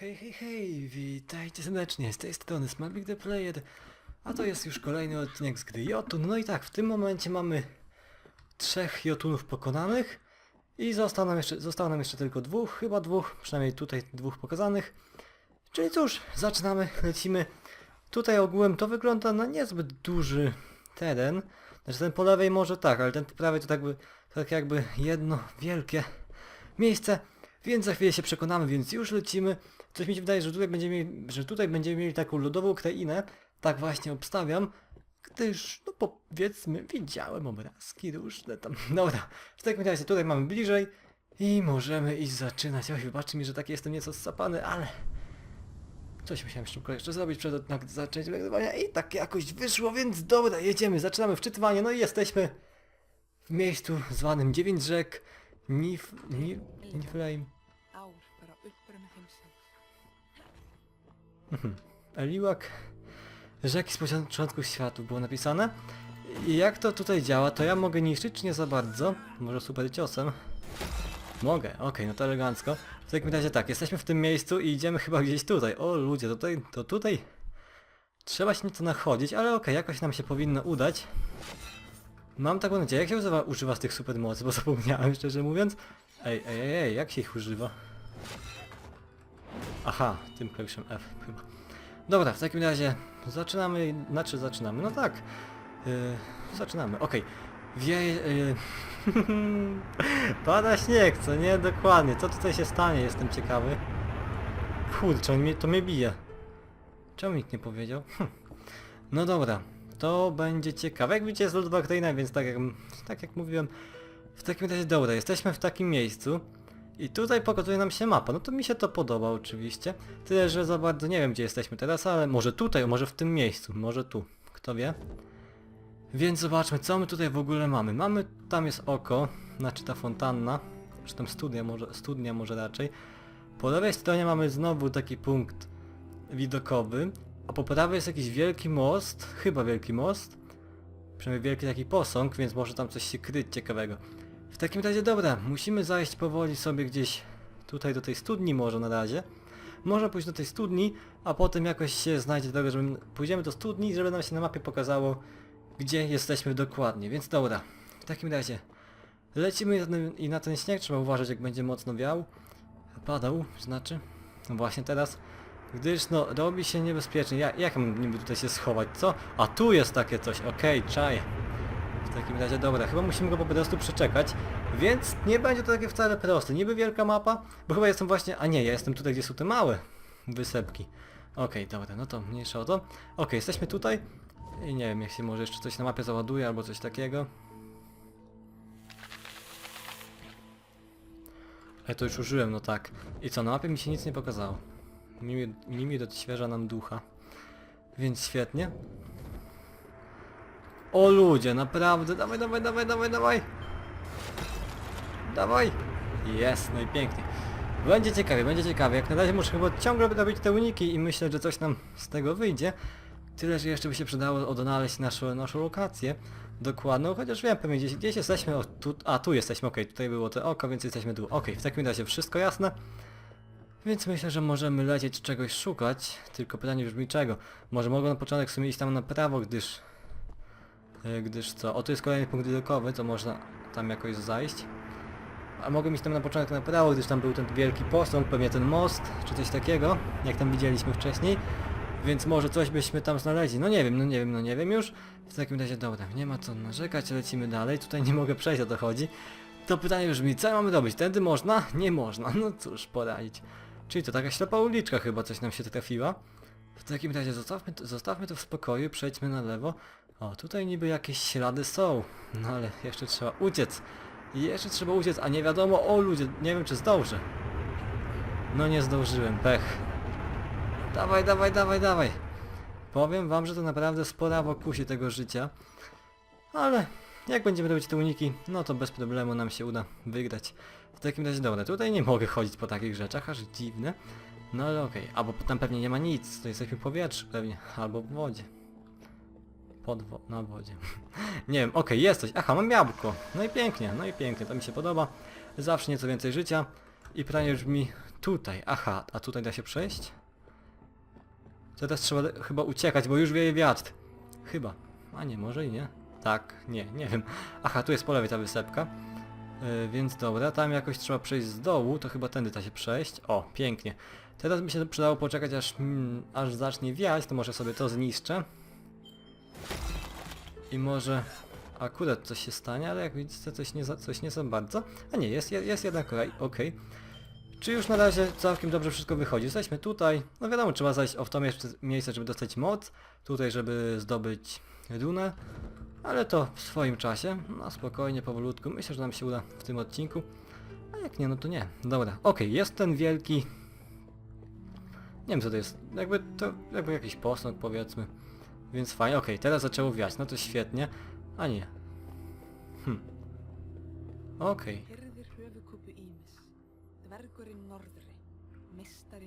Hej, hej, hej, witajcie serdecznie, z tej strony Smartbig the Player, a to jest już kolejny odcinek z gry Jotun. No i tak, w tym momencie mamy trzech Jotunów pokonanych i zostało nam jeszcze, zostało nam jeszcze tylko dwóch, chyba dwóch, przynajmniej tutaj dwóch pokazanych. Czyli cóż, zaczynamy, lecimy. Tutaj ogółem to wygląda na niezbyt duży teren. Znaczy ten po lewej może tak, ale ten po prawej to tak, by, tak jakby jedno wielkie miejsce. Więc za chwilę się przekonamy, więc już lecimy. Coś mi się wydaje, że tutaj będziemy, mieli- że tutaj będziemy mieli taką lodową krainę. Tak właśnie obstawiam. Gdyż, no powiedzmy, widziałem obrazki różne tam. Dobra, w takim razie tutaj mamy bliżej. I możemy iść zaczynać. Oj, wybaczcie mi, że taki jestem nieco zsapany, ale... Coś musiałem szybko jeszcze zrobić przed zaczęciem nagrywania i tak jakoś wyszło, więc dobra, jedziemy, zaczynamy wczytywanie, no i jesteśmy w miejscu zwanym Dziewięć Rzek, Nif... Nif... Niflheim. Heimsins. Eliłak rzeki z początku światu było napisane. I jak to tutaj działa, to ja mogę niszczyć czy nie za bardzo? Może super ciosem? Mogę, okej, no to elegancko. W takim razie tak, jesteśmy w tym miejscu i idziemy chyba gdzieś tutaj. O ludzie, tutaj, to tutaj trzeba się nieco nachodzić, ale okej, jakoś nam się powinno udać. Mam taką nadzieję, jak się używa, używa z tych supermocy, bo zapomniałem szczerze mówiąc. Ej, ej, ej, jak się ich używa? Aha, tym klawiszem F chyba. Dobra, w takim razie zaczynamy, znaczy zaczynamy, no tak. Yy, zaczynamy, okej. Wieje... Yy, pada śnieg, co nie? Dokładnie. Co tutaj się stanie? Jestem ciekawy. Kurczę, mnie, to mnie bije. Czemu nikt nie powiedział? Hm. No dobra, to będzie ciekawe. Jak widzicie jest lód bakteryjny, więc tak jak, tak jak mówiłem, w takim razie dobra, jesteśmy w takim miejscu. I tutaj pokazuje nam się mapa, no to mi się to podoba oczywiście. Tyle, że za bardzo nie wiem gdzie jesteśmy teraz, ale może tutaj, może w tym miejscu, może tu, kto wie. Więc zobaczmy co my tutaj w ogóle mamy. Mamy, tam jest oko, znaczy ta fontanna, czy tam studnia może, studnia może raczej. Po lewej stronie mamy znowu taki punkt widokowy, a po prawej jest jakiś wielki most, chyba wielki most. Przynajmniej wielki taki posąg, więc może tam coś się kryć ciekawego. W takim razie dobra, musimy zajść powoli sobie gdzieś tutaj do tej studni może na razie. Może pójść do tej studni, a potem jakoś się znajdzie drogę, żeby pójdziemy do studni, żeby nam się na mapie pokazało, gdzie jesteśmy dokładnie. Więc dobra, w takim razie lecimy i na ten- śnieg trzeba uważać jak będzie mocno wiał. Padał, znaczy. No właśnie teraz. Gdyż no, robi się niebezpiecznie. Ja, jak mam niby tutaj się schować, co? A tu jest takie coś, okej, czaj. W takim razie dobra, chyba musimy go po prostu przeczekać, więc nie będzie to takie wcale proste. Niby wielka mapa, bo chyba jestem właśnie... A nie, ja jestem tutaj, gdzie są te małe wysepki. Okej, dobra, no to mniejsza o to. Okej, jesteśmy tutaj i nie wiem, jak się może jeszcze coś na mapie załaduje albo coś takiego. Ja to już użyłem, no tak. I co, na mapie mi się nic nie pokazało. Mimi, Mimi odświeża nam ducha. Więc świetnie. O ludzie, naprawdę, dawaj, dawaj, dawaj, dawaj, dawaj. Dawaj. Jest, no i pięknie. Będzie ciekawie, będzie ciekawie. Jak na razie muszę chyba ciągle robić te uniki i myślę, że coś nam z tego wyjdzie. Tyle, że jeszcze by się przydało odnaleźć naszą, naszą lokację dokładną, chociaż wiem pewnie gdzieś, gdzieś jesteśmy, o, tu, a tu jesteśmy, okej, tutaj było to oko, więc jesteśmy tu. Okej, w takim razie wszystko jasne. Więc myślę, że możemy lecieć czegoś szukać, tylko pytanie brzmi czego. Może mogę na początek w sumie iść tam na prawo, gdyż Gdyż co? O, tu jest kolejny punkt widokowy, to można tam jakoś zajść. A mogę iść tam na początek na prawo, gdyż tam był ten wielki posąg, pewnie ten most, czy coś takiego, jak tam widzieliśmy wcześniej. Więc może coś byśmy tam znaleźli. No nie wiem, no nie wiem, no nie wiem już. W takim razie dobra, nie ma co narzekać, lecimy dalej. Tutaj nie mogę przejść, o to chodzi. To pytanie brzmi, co mamy robić? Tędy można? Nie można. No cóż, poradzić. Czyli to taka ślepa uliczka chyba coś nam się trafiła. W takim razie zostawmy zostawmy to w spokoju, przejdźmy na lewo. O, tutaj niby jakieś ślady są. No ale jeszcze trzeba uciec. Jeszcze trzeba uciec, a nie wiadomo, o ludzie, nie wiem czy zdążę. No nie zdążyłem, pech. Dawaj, dawaj, dawaj, dawaj. Powiem wam, że to naprawdę spora wokusie tego życia. Ale jak będziemy robić te uniki, no to bez problemu nam się uda wygrać. W takim razie dobra, tutaj nie mogę chodzić po takich rzeczach, aż dziwne. No ale okej, albo tam pewnie nie ma nic, to jesteśmy w powietrzu pewnie, albo w wodzie. Pod wo na wodzie. nie wiem, okej, jest coś. Aha, mam jabłko. No i pięknie, no i pięknie, to mi się podoba. Zawsze nieco więcej życia. I pytanie brzmi, Tutaj, aha, a tutaj da się przejść? Teraz trzeba chyba uciekać, bo już wieje wiatr. Chyba. A nie, może i nie. Tak, nie, nie wiem. Aha, tu jest po lewej ta wysepka. Yy, więc dobra, tam jakoś trzeba przejść z dołu, to chyba tędy da się przejść. O, pięknie. Teraz mi się przydało poczekać aż, mm, aż zacznie wiać, to może sobie to zniszczę. I może akurat coś się stanie, ale jak widzicie coś nie za, coś nie za bardzo. A nie, jest, jest, jednak okej. okej. Czy już na razie całkiem dobrze wszystko wychodzi? Jesteśmy tutaj. No wiadomo, trzeba zajść w to miejsce- żeby dostać moc. Tutaj, żeby zdobyć runę. Ale to w swoim czasie. No spokojnie, powolutku. Myślę, że nam się uda w tym odcinku. A jak nie, no to nie. Dobra, okej, jest ten wielki... Nie wiem co to jest. Jakby to, jakby jakiś posąg powiedzmy. Więc fajnie, okej, teraz zaczęło wiać, no to świetnie. A nie. Hm. Okej.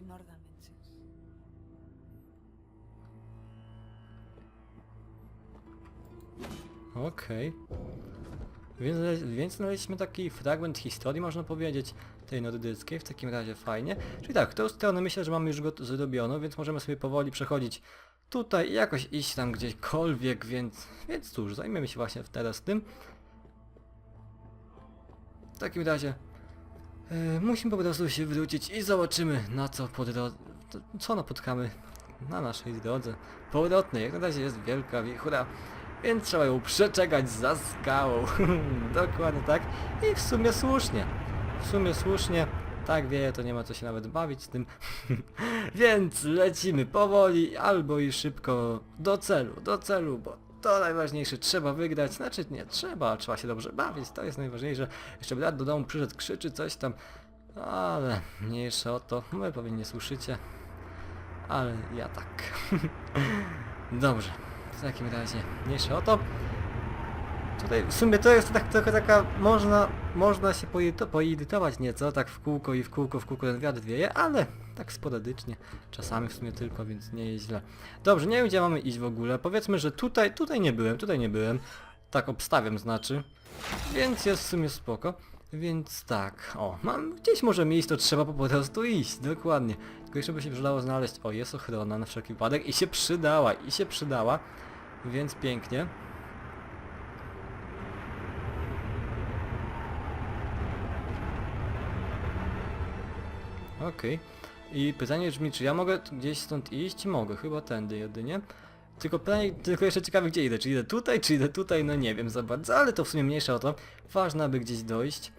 Norðanvindsins. Okej. Więc, znale- więc znaleźliśmy taki fragment historii, można powiedzieć, tej nordyckiej, w takim razie fajnie. Czyli tak, tą stronę myślę, że mamy już go zrobioną, więc możemy sobie powoli przechodzić tutaj jakoś iść tam gdziekolwiek, więc, więc cóż, zajmiemy się właśnie teraz tym. W takim razie e, musimy po prostu się wrócić i zobaczymy na co po drodze, co napotkamy na naszej drodze powrotnej. Jak na razie jest wielka wichura, więc trzeba ją przeczekać za skałą. Dokładnie tak. I w sumie słusznie. W sumie słusznie. Tak wieje, to nie ma co się nawet bawić z tym. Więc lecimy powoli albo i szybko do celu, do celu, bo to najważniejsze, trzeba wygrać, znaczy nie trzeba, trzeba się dobrze bawić, to jest najważniejsze. Jeszcze brat do domu przyszedł, krzyczy coś tam, ale mniejsze o to, wy pewnie nie słyszycie, ale ja tak. Dobrze, w takim razie mniejsze o to. Tutaj w sumie to jest tak trochę taka, można, można się poiryto- poirytować nieco, tak w kółko i w kółko, w kółko ten wiatr wieje, ale tak sporadycznie, czasami w sumie tylko, więc nie jest źle. Dobrze, nie wiem gdzie mamy iść w ogóle, powiedzmy, że tutaj, tutaj nie byłem, tutaj nie byłem, tak obstawiam znaczy, więc jest w sumie spoko. Więc tak, o, mam gdzieś może miejsce, to trzeba po prostu iść, dokładnie. Tylko jeszcze by się przydało znaleźć, o jest ochrona na wszelki wypadek i się przydała, i się przydała, więc pięknie. Okej. I pytanie brzmi, czy ja mogę gdzieś stąd iść? Mogę, chyba tędy jedynie. Tylko pytanie, tylko jeszcze ciekawe gdzie idę, czy idę tutaj, czy idę tutaj, no nie wiem za bardzo, ale to w sumie mniejsza o to. Ważne, aby gdzieś dojść.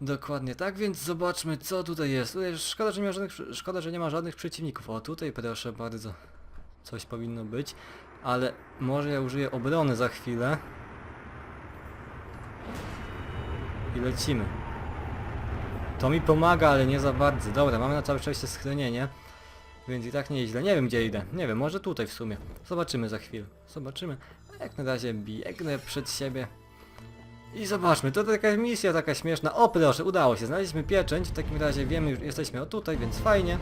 Dokładnie tak, więc zobaczmy co tutaj jest. Tutaj szkoda, że nie ma żadnych, szkoda, że nie ma żadnych przeciwników. O, tutaj proszę bardzo. Coś powinno być. Ale może ja użyję obrony za chwilę. I lecimy. To mi pomaga, ale nie za bardzo. Dobra, mamy na całe szczęście schronienie. Więc i tak nieźle. Nie wiem gdzie idę. Nie wiem, może tutaj w sumie. Zobaczymy za chwilę. Zobaczymy. A jak na razie biegnę przed siebie. I zobaczmy, to taka misja taka śmieszna. O proszę, udało się. Znaleźliśmy pieczęć. W takim razie wiemy, już jesteśmy o tutaj, więc fajnie.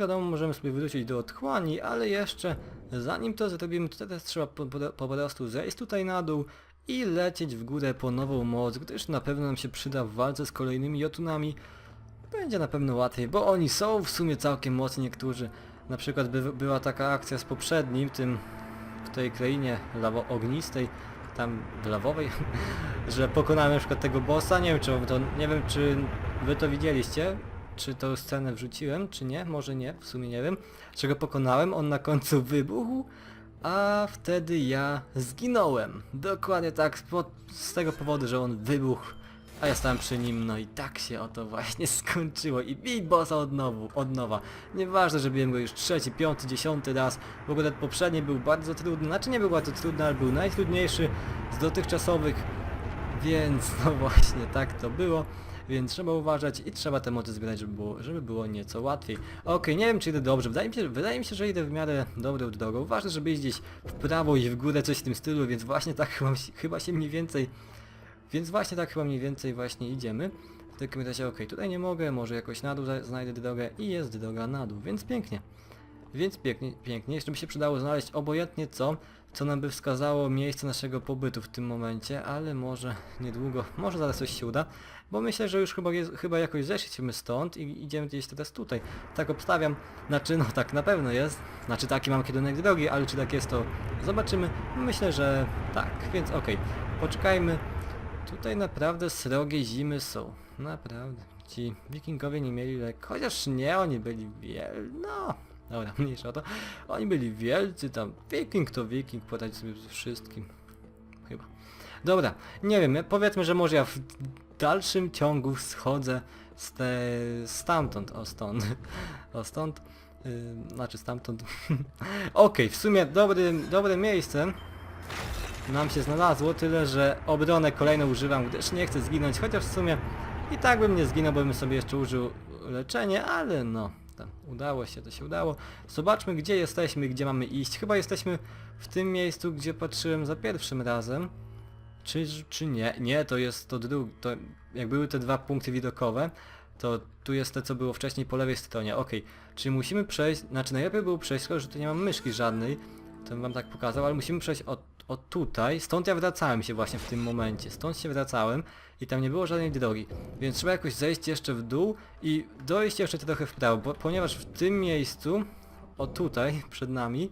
Wiadomo, możemy sobie wrócić do otchłani, ale jeszcze zanim to zrobimy, to teraz trzeba po, po, prostu zejść tutaj na dół i lecieć w górę po nową moc, gdyż na pewno nam się przyda w walce z kolejnymi jotunami. Będzie na pewno łatwiej, bo oni są w sumie całkiem mocni niektórzy. Na przykład by, była taka akcja z poprzednim, tym w tej krainie lawo ognistej, tam lawowej, że pokonałem na przykład tego bossa, nie wiem czy to, nie wiem czy wy to widzieliście, czy tą scenę wrzuciłem, czy nie, może nie, w sumie nie wiem, czego pokonałem, on na końcu wybuchł, a wtedy ja zginąłem. Dokładnie tak, z, tego powodu, że on wybuchł, a ja stałem przy nim, no i tak się oto właśnie skończyło i bij bossa od, nowu, od nowa. Nieważne, że biłem go już trzeci, piąty, dziesiąty raz, w ogóle poprzedni był bardzo trudny, znaczy nie był bardzo trudny, ale był najtrudniejszy z dotychczasowych, więc no właśnie tak to było. Więc trzeba uważać i trzeba te mocy zbierać, żeby było, żeby było nieco łatwiej. Okej, nie wiem czy idę dobrze, wydaje mi, się, wydaje mi się, że idę w miarę dobrą drogą. Ważne, żeby iść gdzieś w prawo i w górę, coś w tym stylu, więc właśnie tak chyba, chyba się mniej więcej Więc właśnie tak chyba mniej więcej właśnie idziemy. W takim razie okej, tutaj nie mogę, może jakoś na dół znajdę drogę i jest droga na dół, więc pięknie. Więc pięknie, pięknie. Jeszcze by się przydało znaleźć obojętnie co, co nam by wskazało miejsce naszego pobytu w tym momencie, ale może niedługo, może zaraz coś się uda, bo myślę, że już chyba, jest, chyba jakoś zeszliśmy stąd i idziemy gdzieś teraz tutaj. Tak obstawiam, znaczy no tak na pewno jest, znaczy taki mam kierunek drogi, ale czy tak jest to zobaczymy. Myślę, że tak, więc okej, poczekajmy. Tutaj naprawdę srogie zimy są, naprawdę. Ci wikingowie nie mieli lek, chociaż nie, oni byli wiel... no... Dobra, mniejsza o to. Oni byli wielcy tam. Wiking to wiking, podać sobie ze wszystkim. Chyba. Dobra, nie wiem, powiedzmy, że może ja w dalszym ciągu schodzę z te... stamtąd, o stąd. O stąd. Yy, znaczy stamtąd. Okej, w sumie dobry, dobre miejsce nam się znalazło, tyle że obronę kolejną używam, gdyż nie chcę zginąć, chociaż w sumie i tak bym nie zginął, bo bym sobie jeszcze użył leczenie, ale no, udało się, to się udało. Zobaczmy gdzie jesteśmy, gdzie mamy iść. Chyba jesteśmy w tym miejscu, gdzie patrzyłem za pierwszym razem. Czy, czy nie? Nie, to jest to drugi, to jak były te dwa punkty widokowe, to tu jest te co było wcześniej po lewej stronie, okej. Czyli musimy przejść, znaczy najlepiej było przejść, tylko że tu nie mam myszki żadnej, to bym wam tak pokazał, ale musimy przejść od, od tutaj, stąd ja wracałem się właśnie w tym momencie, stąd się wracałem i tam nie było żadnej drogi, więc trzeba jakoś zejść jeszcze w dół i dojść jeszcze trochę w prawo, bo, ponieważ w tym miejscu, o tutaj, przed nami,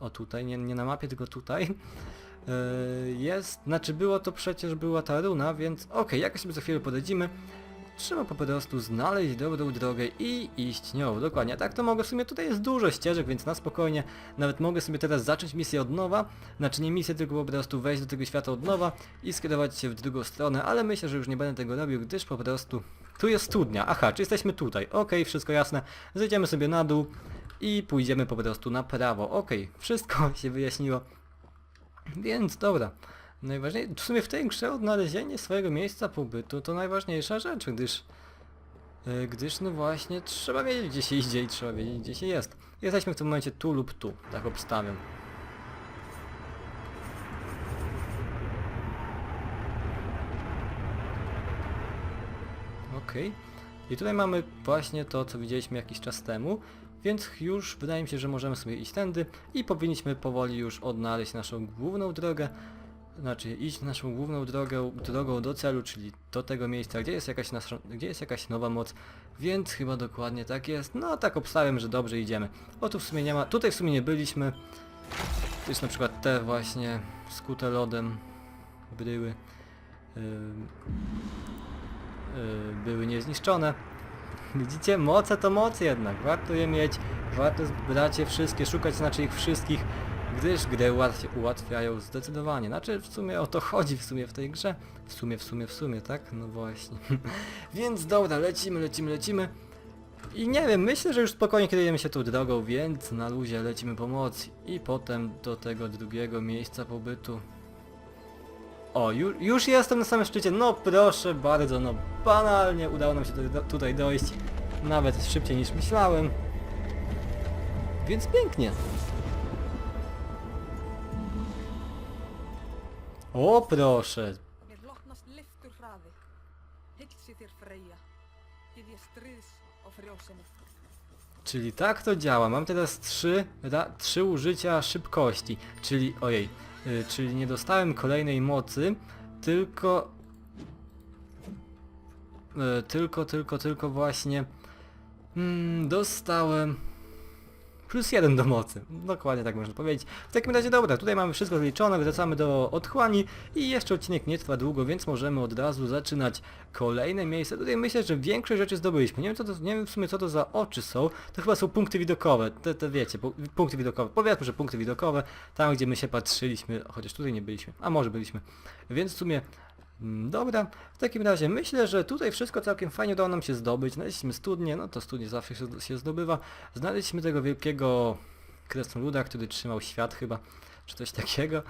o tutaj, nie, nie na mapie, tylko tutaj, yy, jest, znaczy było to przecież, była ta runa, więc okej, jakoś sobie za chwilę podejdziemy, Trzeba po prostu znaleźć dobrą drogę i iść nią. Dokładnie, tak to mogę w sumie, tutaj jest dużo ścieżek, więc na spokojnie nawet mogę sobie teraz zacząć misję od nowa. Znaczy nie misję, tylko po prostu wejść do tego świata od nowa i skierować się w drugą stronę, ale myślę, że już nie będę tego robił, gdyż po prostu... Tu jest studnia, aha, czy jesteśmy tutaj, okej, wszystko jasne. Zejdziemy sobie na dół i pójdziemy po prostu na prawo, okej, wszystko się wyjaśniło. Więc dobra. Najważniejsze, w sumie w tej grze odnalezienie swojego miejsca pobytu to najważniejsza rzecz, gdyż... e, Gdyż no właśnie trzeba wiedzieć gdzie się idzie i trzeba wiedzieć gdzie się jest. Jesteśmy w tym momencie tu lub tu, tak obstawiam. Okej. I tutaj mamy właśnie to, co widzieliśmy jakiś czas temu, więc już wydaje mi się, że możemy sobie iść tędy i powinniśmy powoli już odnaleźć naszą główną drogę, znaczy iść naszą główną drogę, drogą do celu, czyli do tego miejsca, gdzie jest jakaś nasza, gdzie jest jakaś nowa moc, więc chyba dokładnie tak jest. No tak obstawiam, że dobrze idziemy. O tu w sumie nie ma, tutaj w sumie nie byliśmy. To jest na przykład te właśnie skute lodem bryły. Yy, yy, były niezniszczone. Widzicie, moce to moc jednak, warto je mieć, warto brać je wszystkie, szukać znaczy ich wszystkich, gdyż grę ułatwia, ułatwiają zdecydowanie. Znaczy w sumie o to chodzi w sumie w tej grze. W sumie, w sumie, w sumie, tak? No właśnie. więc dobra, lecimy, lecimy, lecimy. I nie wiem, myślę, że już spokojnie kierujemy się tą drogą, więc na luzie lecimy po moc i potem do tego drugiego miejsca pobytu. O, już, już jestem na samym szczycie, no proszę bardzo, no banalnie udało nam się do, tutaj dojść, nawet szybciej niż myślałem. Więc pięknie. O proszę. Czyli tak to działa. Mam teraz trzy, trzy użycia szybkości. Czyli, ojej, y, czyli nie dostałem kolejnej mocy, tylko... Y, tylko, tylko, tylko właśnie... Mm, dostałem... Plus jeden do mocy. Dokładnie tak można powiedzieć. W takim razie dobra, tutaj mamy wszystko zliczone, wracamy do otchłani i jeszcze odcinek nie trwa długo, więc możemy od razu zaczynać kolejne miejsce. Tutaj myślę, że większość rzeczy zdobyliśmy. Nie wiem, co to, nie wiem w sumie co to za oczy są. To chyba są punkty widokowe. Te, te wiecie, pu- punkty widokowe. Powiedzmy, że punkty widokowe. Tam, gdzie my się patrzyliśmy, chociaż tutaj nie byliśmy. A może byliśmy. Więc w sumie Dobra, w takim razie myślę, że tutaj wszystko całkiem fajnie udało nam się zdobyć. Znaleźliśmy studnię, no to studnie zawsze się, się zdobywa. Znaleźliśmy tego wielkiego kresnoluda, który trzymał świat chyba, czy coś takiego.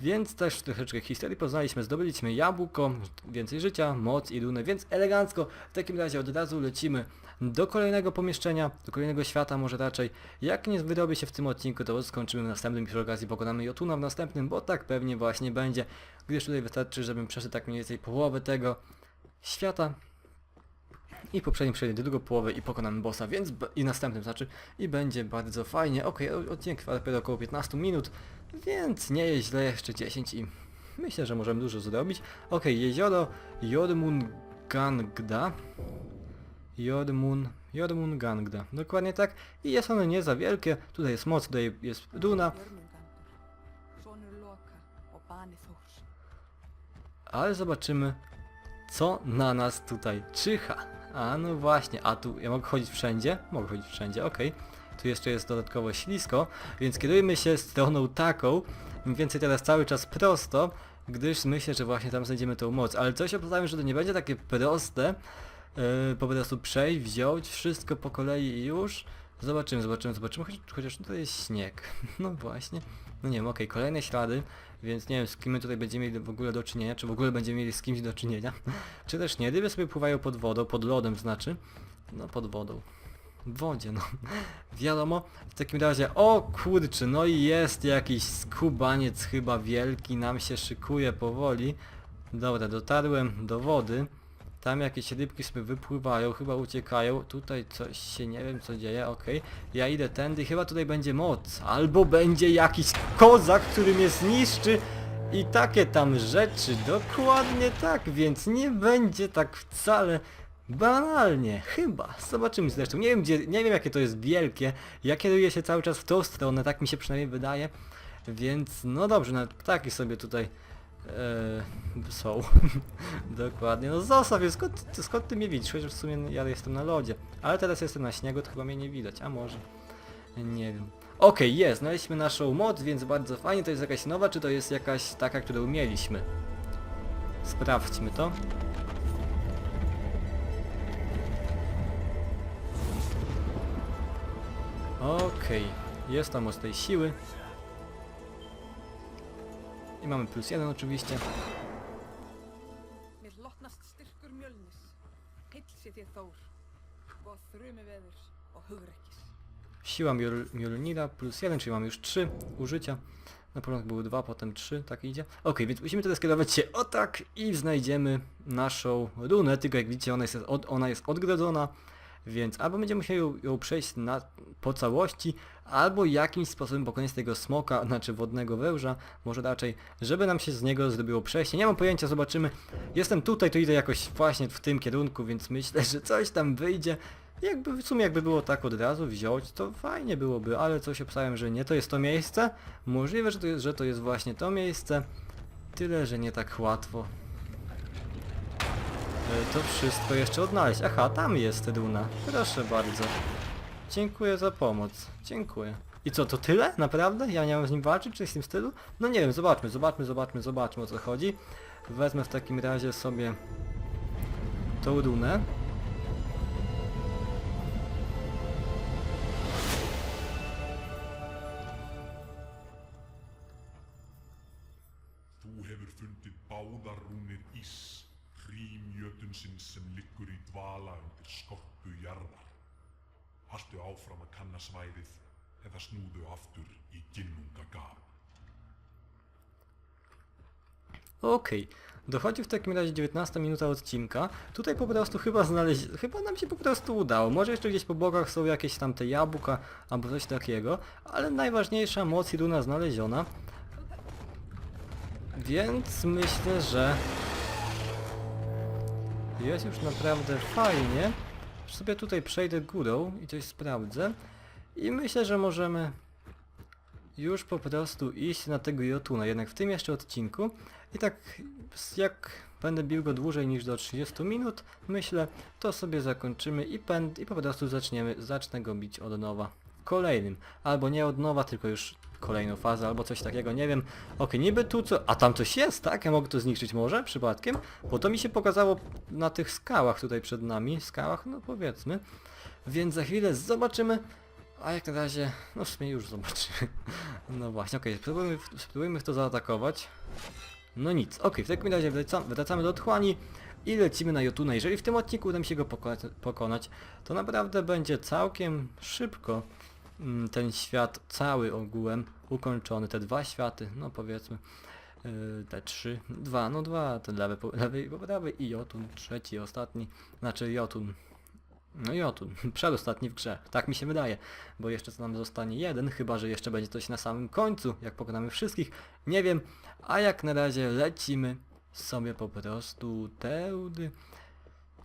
Więc też troszeczkę historii poznaliśmy, zdobyliśmy jabłko, więcej życia, moc i runę, więc elegancko. W takim razie od razu lecimy do kolejnego pomieszczenia, do kolejnego świata może raczej. Jak nie wyrobi się w tym odcinku, to skończymy w następnym przy okazji pokonamy Jotuna w następnym, bo tak pewnie właśnie będzie. Gdyż tutaj wystarczy, żebym przeszedł tak mniej więcej połowę tego świata. I poprzednim przejdzie do drugą połowę i pokonamy bossa, więc i następnym znaczy i będzie bardzo fajnie. Okej, o- odcinek trwa dopiero około 15 minut, więc nie jest źle, jeszcze 10 i myślę, że możemy dużo zrobić. Okej, jezioro Jormungandda. Jormun, Jormungandda, dokładnie tak. I jest ono nie za wielkie, tutaj jest moc, tutaj jest duna, ale zobaczymy co na nas tutaj czyha. A no właśnie, a tu ja mogę chodzić wszędzie? Mogę chodzić wszędzie, okej. Tu jeszcze jest dodatkowo ślisko, więc kierujmy się stroną taką, mniej więcej teraz cały czas prosto, gdyż myślę, że właśnie tam znajdziemy tą moc. Ale coś obstawiam, że to nie będzie takie proste, yy, po prostu przejść, wziąć wszystko po kolei i już. Zobaczymy, zobaczymy, zobaczymy, chociaż, chociaż tutaj jest śnieg. No właśnie. No nie wiem, okej, kolejne ślady, więc nie wiem z kim my tutaj będziemy mieli w ogóle do czynienia, czy w ogóle będziemy mieli z kimś do czynienia. czy też nie, ryby sobie pływają pod wodą, pod lodem znaczy. No pod wodą. W wodzie, no. Wiadomo. W takim razie, o kurczę, no i jest jakiś skubaniec chyba wielki, nam się szykuje powoli. Dobra, dotarłem do wody. Tam jakieś rybki sobie wypływają, chyba uciekają. Tutaj coś się nie wiem co dzieje, okej. Ja idę tędy, chyba tutaj będzie moc. Albo będzie jakiś kozak, który mnie zniszczy. I takie tam rzeczy, dokładnie tak, więc nie będzie tak wcale banalnie, chyba. Zobaczymy zresztą. Nie wiem gdzie, nie wiem jakie to jest wielkie. Ja kieruję się cały czas w tą stronę, tak mi się przynajmniej wydaje. Więc no dobrze, no ptaki sobie tutaj e, są. Dokładnie. No zostaw je, skąd, skąd ty mnie widzisz? Chociaż w sumie ja jestem na lodzie. Ale teraz jestem na śniegu, to chyba mnie nie widać, a może. Nie wiem. Okej, jest, znaleźliśmy naszą moc, więc bardzo fajnie. To jest jakaś nowa, czy to jest jakaś taka, którą mieliśmy? Sprawdźmy to. Okej, jest tam moc tej siły. I mamy plus jeden oczywiście. Mér lotnast styrkur mjölnis. Heill sé þér Þór. Og þrumi veðurs og hugrekkis. Siła Mjolnira plus 1, czyli mamy już 3 użycia. Na początku były 2, potem 3, tak idzie. Ok, więc musimy teraz kierować się o tak i znajdziemy naszą runę, tylko jak widzicie ona jest, od, ona jest odgrodzona, więc albo będziemy musieli ją, ją przejść na, po całości, albo jakimś sposobem pokonać tego smoka, znaczy wodnego węża, może raczej, żeby nam się z niego zrobiło przejście. Nie mam pojęcia, zobaczymy. Jestem tutaj, to idę jakoś właśnie w tym kierunku, więc myślę, że coś tam wyjdzie. Jakby w sumie jakby było tak od razu wziąć, to fajnie byłoby, ale coś obstałem, że nie to jest to miejsce. Możliwe, że to jest, że to jest właśnie to miejsce. Tyle, że nie tak łatwo. E, To wszystko jeszcze odnaleźć. Aha, tam jest runa. Proszę bardzo. Dziękuję za pomoc. Dziękuję. I co, to tyle? Naprawdę? Ja nie mam z nim walczyć, czy z tym stylu? No nie wiem, zobaczmy, zobaczmy, zobaczmy, zobaczmy o co chodzi. Wezmę w takim razie sobie tą runę. Hrímjötunsins sem liggur í dvala undir skorpu jarðar. Haltu áfram að kanna svæðið eða snúðu aftur í Ginnungagap. Okej, dochodzi w takim razie 19 minuta odcinka. Tutaj po prostu chyba znaleźć, chyba nam się po prostu udało. Może jeszcze gdzieś po bokach są jakieś tam te jabłka albo coś takiego, ale najważniejsza moc i runa znaleziona. Więc myślę, że jest już naprawdę fajnie. Sobie tutaj przejdę górą i coś sprawdzę. I myślę, że możemy już po prostu iść na tego Jotuna, jednak w tym jeszcze odcinku. I tak jak będę bił go dłużej niż do 30 minut, myślę, to sobie zakończymy i, pęd, i po prostu zaczniemy, zacznę go bić od nowa. Kolejnym. Albo nie od nowa, tylko już kolejną fazę, albo coś takiego, nie wiem. Okej, niby tu co... A tam coś jest, tak? Ja mogę to zniszczyć może przypadkiem? Bo to mi się pokazało na tych skałach tutaj przed nami. Skałach, no powiedzmy. Więc za chwilę zobaczymy. A jak na razie, no w sumie już zobaczymy. No właśnie, okej, spróbujmy, w- spróbujmy w to zaatakować. No nic, okej, w takim razie wraca, wracamy do otchłani i lecimy na Jotuna. Jeżeli w tym odcinku uda mi się go pokonać, to naprawdę będzie całkiem szybko ten świat cały ogółem ukończony. Te dwa światy, no powiedzmy, yy, te trzy, dwa, no dwa, ten lewy, po, lewy i prawy i Jotun, trzeci, ostatni, znaczy Jotun. No Jotun, przedostatni w grze, tak mi się wydaje, bo jeszcze co nam zostanie jeden, chyba że jeszcze będzie coś na samym końcu, jak pokonamy wszystkich, nie wiem, a jak na razie lecimy sobie po prostu teudy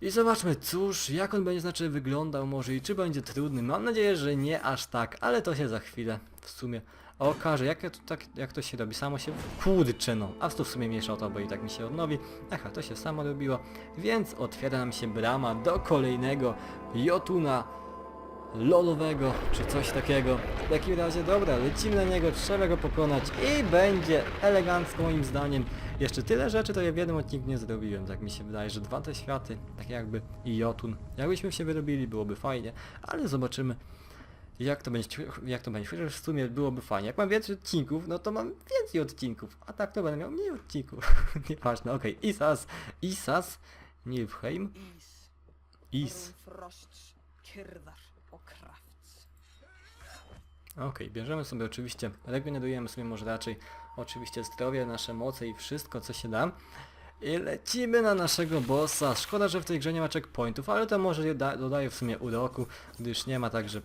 i zobaczmy cóż, jak on będzie znaczy wyglądał może i czy będzie trudny, mam nadzieję, że nie aż tak, ale to się za chwilę w sumie okaże, jak, tak, jak to się robi, samo się, kurczę no, a to w sumie mniejsza o to, bo i tak mi się odnowi, aha, to się samo robiło, więc otwiera nam się brama do kolejnego Jotuna lolowego, czy coś takiego. W takim razie, dobra, lecimy na niego, trzeba go pokonać i będzie elegancko moim zdaniem. Jeszcze tyle rzeczy to ja w jednym odcinku nie zrobiłem, tak mi się wydaje, że dwa te światy, tak jakby i Jotun, jakbyśmy się wyrobili, byłoby fajnie, ale zobaczymy jak to będzie, jak to będzie, chociaż w sumie byłoby fajnie. Jak mam więcej odcinków, no to mam więcej odcinków, a tak to będę miał mniej odcinków. Nieważne, okej, Isas, Isas, Nilfheim, Ís, Is. Okej, bierzemy sobie oczywiście, regenerujemy sobie może raczej oczywiście zdrowie, nasze moce i wszystko co się da. I lecimy na naszego bossa. Szkoda, że w tej grze nie ma checkpointów, ale to może je da dodaje w sumie uroku, gdyż nie ma tak, że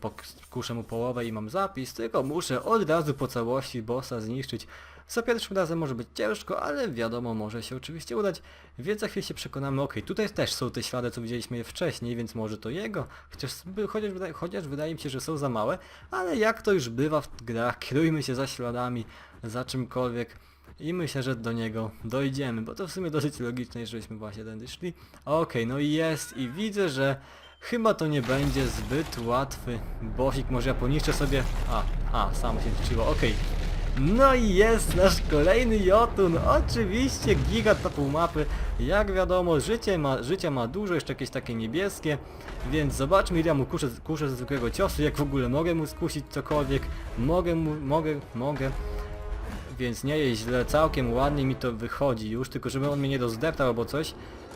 kuszę mu połowę i mam zapis, tylko muszę od razu po całości bossa zniszczyć. Za pierwszym razem może być ciężko, ale wiadomo, może się oczywiście udać, więc za chwilę się przekonamy, okej, tutaj też są te ślady, co widzieliśmy je wcześniej, więc może to jego, chociaż, chociaż, wydaje, chociaż wydaje mi się, że są za małe, ale jak to już bywa w grach, kierujmy się za śladami, za czymkolwiek. I myślę, że do niego dojdziemy, bo to w sumie dosyć logiczne, żebyśmy właśnie tędy szli. Okej, no i jest. I widzę, że chyba to nie będzie zbyt łatwy bosik, może ja poniszczę sobie... A, a, samo się liczyło, okej. No i jest nasz kolejny Jotun, oczywiście gigat na mapy, jak wiadomo życie ma, życia ma dużo, jeszcze jakieś takie niebieskie, więc zobaczmy ile ja mu kuszę, kuszę ze zwykłego ciosu, jak w ogóle mogę mu skusić cokolwiek, mogę mu, mogę, mogę, więc nie jest źle, całkiem ładnie mi to wychodzi już, tylko żeby on mnie nie rozdeptał albo coś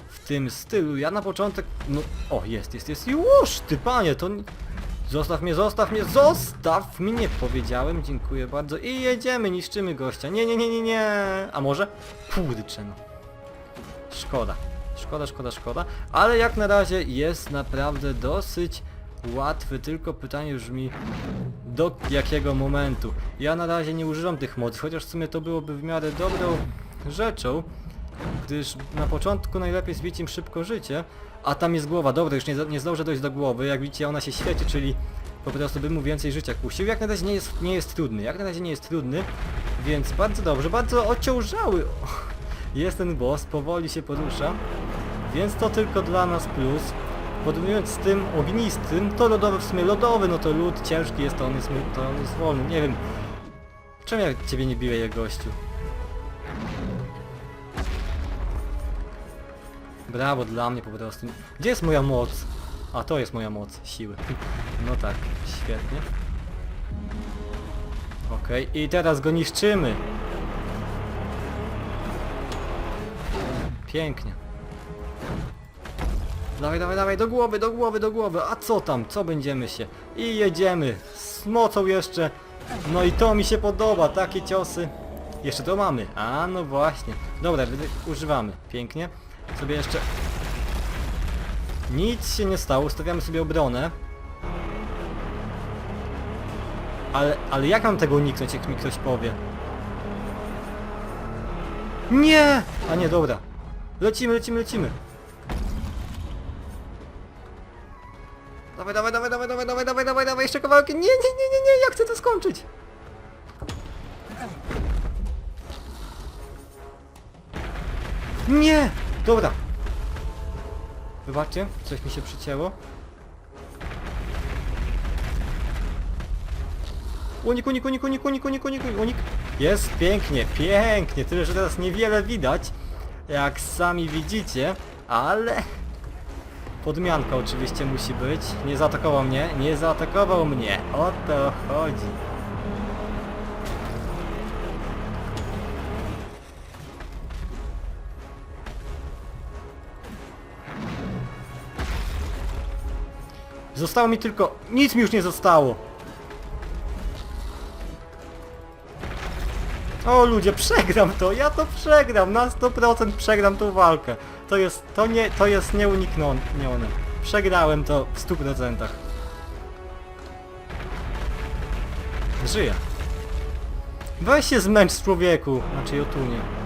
w tym stylu, ja na początek, no, o jest, jest, jest, już, ty panie, to... Zostaw mnie, zostaw mnie, zostaw mnie! Powiedziałem, dziękuję bardzo. I jedziemy, niszczymy gościa. Nie, nie, nie, nie, nie. A może? Kurczę no. Szkoda. Szkoda, szkoda, szkoda. Ale jak na razie jest naprawdę dosyć łatwy, tylko pytanie brzmi do jakiego momentu. Ja na razie nie używam tych mocy, chociaż w sumie to byłoby w miarę dobrą rzeczą, gdyż na początku najlepiej zbić im szybko życie, a tam jest głowa, dobra, już nie, nie zdążę dojść do głowy, jak widzicie ona się świeci, czyli po prostu bym mu więcej życia kusił. Jak na razie nie jest, nie jest trudny, jak na razie nie jest trudny, więc bardzo dobrze, bardzo ociążały jest ten boss, powoli się porusza, więc to tylko dla nas plus. Porównując z tym ognistym, to lodowy w sumie lodowy, no to lód ciężki jest, to on jest, to on jest wolny, nie wiem. Czemu ja ciebie nie biję, gościu? Brawo dla mnie po prostu. Gdzie jest moja moc? A to jest moja moc, siły. No tak, świetnie. Okej, i teraz go niszczymy. Pięknie. Dawaj, dawaj, dawaj, do głowy, do głowy, do głowy. A co tam? Co będziemy się? I jedziemy. Z mocą jeszcze. No i to mi się podoba, takie ciosy. Jeszcze to mamy. A no właśnie. Dobra, używamy. Pięknie. Sobie jeszcze... Nic się nie stało, ustawiamy sobie obronę. Ale, ale jak mam tego uniknąć, jak mi ktoś powie? Nie! A nie, dobra. Lecimy, lecimy, lecimy. Dawaj, dawaj, dawaj, dawaj, dawaj, dawaj, dawaj, dawaj, dawaj, jeszcze kawałki. Nie, nie, nie, nie, nie, ja chcę to skończyć. Nie! Dobra. Wybaczcie, coś mi się przycięło. Unik, unik, unik, unik, unik, unik, unik, unik. Jest pięknie, pięknie. Tyle, że teraz niewiele widać, jak sami widzicie, ale Podmianka oczywiście musi być. Nie zaatakował mnie, nie zaatakował mnie. O to chodzi. Zostało mi tylko... Nic mi już nie zostało. O ludzie, przegram to, ja to przegram, na 100% przegram tą walkę. To jest, to nie, to jest nieuniknione. Przegrałem to w 100%. Żyję. Weź się zmęcz człowieku, znaczy Jotunie.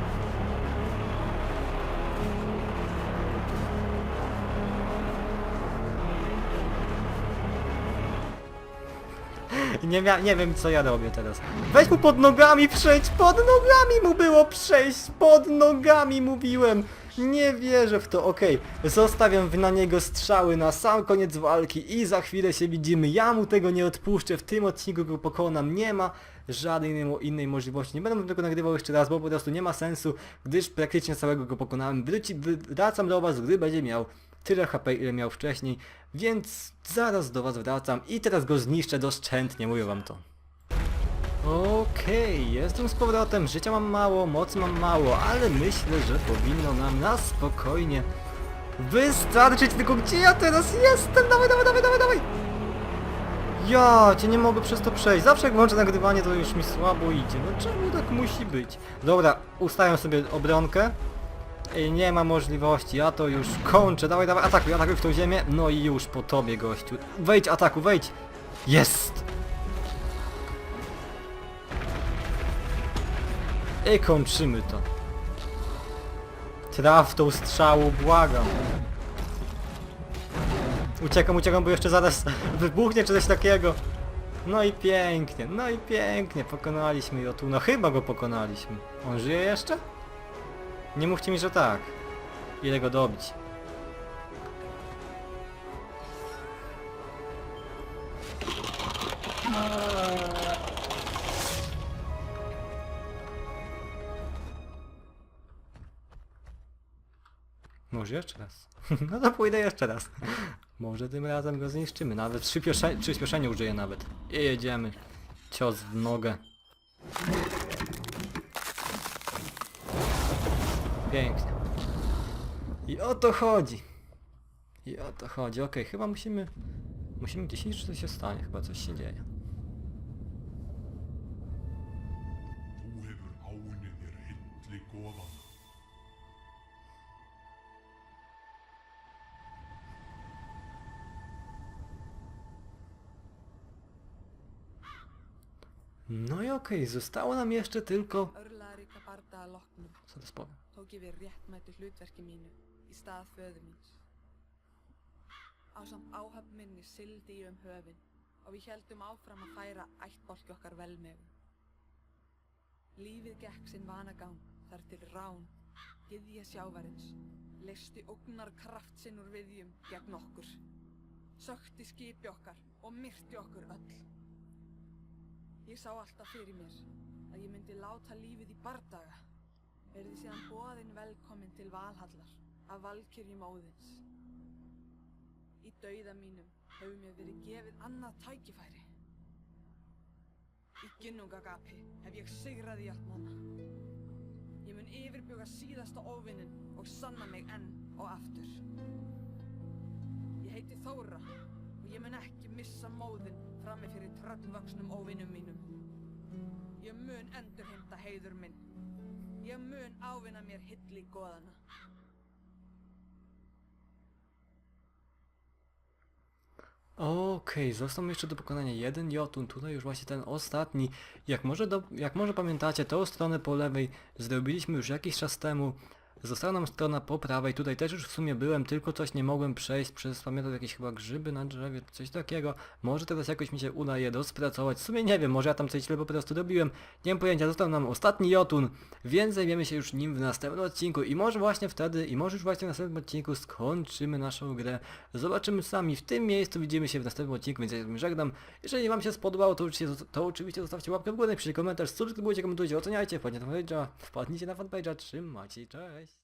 Nie, mia- nie wiem co ja robię teraz. Weź mu pod nogami przejść, pod nogami mu było przejść, pod nogami mówiłem. Nie wierzę w to, okej. Zostawiam na niego strzały na sam koniec walki i za chwilę się widzimy. Ja mu tego nie odpuszczę, w tym odcinku go pokonam. Nie ma żadnej innej, innej możliwości. Nie będę tego nagrywał jeszcze raz, bo po prostu nie ma sensu, gdyż praktycznie całego go pokonałem. Wróci, wracam do was, gdy będzie miał tyle HP ile miał wcześniej, więc zaraz do was wracam i teraz go zniszczę doszczętnie, mówię wam to. Okej, jestem z powrotem, życia mam mało, mocy mam mało, ale myślę, że powinno nam na spokojnie wystarczyć, tylko gdzie ja teraz jestem? Dawaj, dawaj, dawaj, dawaj, dawaj! Ja cię nie mogę przez to przejść, zawsze jak włączę nagrywanie to już mi słabo idzie, no czemu tak musi być? Dobra, ustawiam sobie obronkę, Ej, nie ma możliwości, ja to już kończę. Dawaj, dawaj, atakuj, atakuj w tą ziemię. No i już po tobie, gościu. Wejdź, ataku, wejdź. Jest! I kończymy to. Traf tą strzału, błagam. Uciekam, uciekam, bo jeszcze zaraz wybuchnie czy coś takiego. No i pięknie, no i pięknie, pokonaliśmy go tu. No chyba go pokonaliśmy. On żyje jeszcze? Nie mówcie mi, że tak. Ile go dobić? Może jeszcze raz. No to pójdę jeszcze raz. Może tym razem go zniszczymy. Nawet przyspiesze, przyspieszenie użyję nawet. I jedziemy. Cios w nogę. Pięknie. I o to chodzi. I o to chodzi. Okej, chyba musimy... Musimy gdzieś iść, czy coś się stanie. Chyba coś się dzieje. Þú hefur áunnið þér hilli goðana. No i okej, zostało nam jeszcze tylko... Örlaðrika barda að loknum Co to spowiem? Tók ég við réttmættu hlutverki mínu í stað föður míns. Ásamt áhöfn minni sildi ég um höfin og við heldum áfram að færa ættbólki okkar velmegu. Lífið gekk sinn vanagang þar til rán, gyðja sjávarins, leisti ógnar kraft sinn úr viðjum gegn okkur. Sökti skipi okkar og myrti okkur öll. Ég sá alltaf fyrir mér að ég myndi láta lífið í bardaga verði síðan boðin velkomin til Valhallar af Valkyrjum Óðins. Í dauða mínum hefur mér verið gefið annað tækifæri. Í ginnungagapi hef ég sigrað í allt manna. Ég mun yfirbjöga síðasta óvinnin og sanna mig enn og aftur. Ég heiti Þóra og ég mun ekki missa móðin frammi fyrir tröllvöksnum óvinnum mínum. Ég mun endurheimta heiður minn. Ég mun ávinna mér. Okej, został mi jeszcze do pokonania jeden Jotun, tutaj już właśnie ten ostatni. Jak może, do, jak może pamiętacie, tą stronę po lewej zrobiliśmy już jakiś czas temu. Została nam strona po prawej, tutaj też już w sumie byłem, tylko coś nie mogłem przejść przez, pamiętam, jakieś chyba grzyby na drzewie, coś takiego. Może teraz jakoś mi się uda je dospracować, w sumie nie wiem, może ja tam coś źle po prostu robiłem. Nie mam pojęcia, został nam ostatni Jotun, więc zajmiemy się już nim w następnym odcinku i może właśnie wtedy, i może już właśnie w następnym odcinku skończymy naszą grę. Zobaczymy sami, w tym miejscu widzimy się w następnym odcinku, więc ja się żegnam. Jeżeli wam się spodobało, to oczywiście, to oczywiście zostawcie łapkę w górę, piszcie komentarz, subskrybujcie, komentujcie, oceniajcie, wpadnijcie na fanpage'a, wpadnijcie na fanpage'a, trzymajcie, cześć!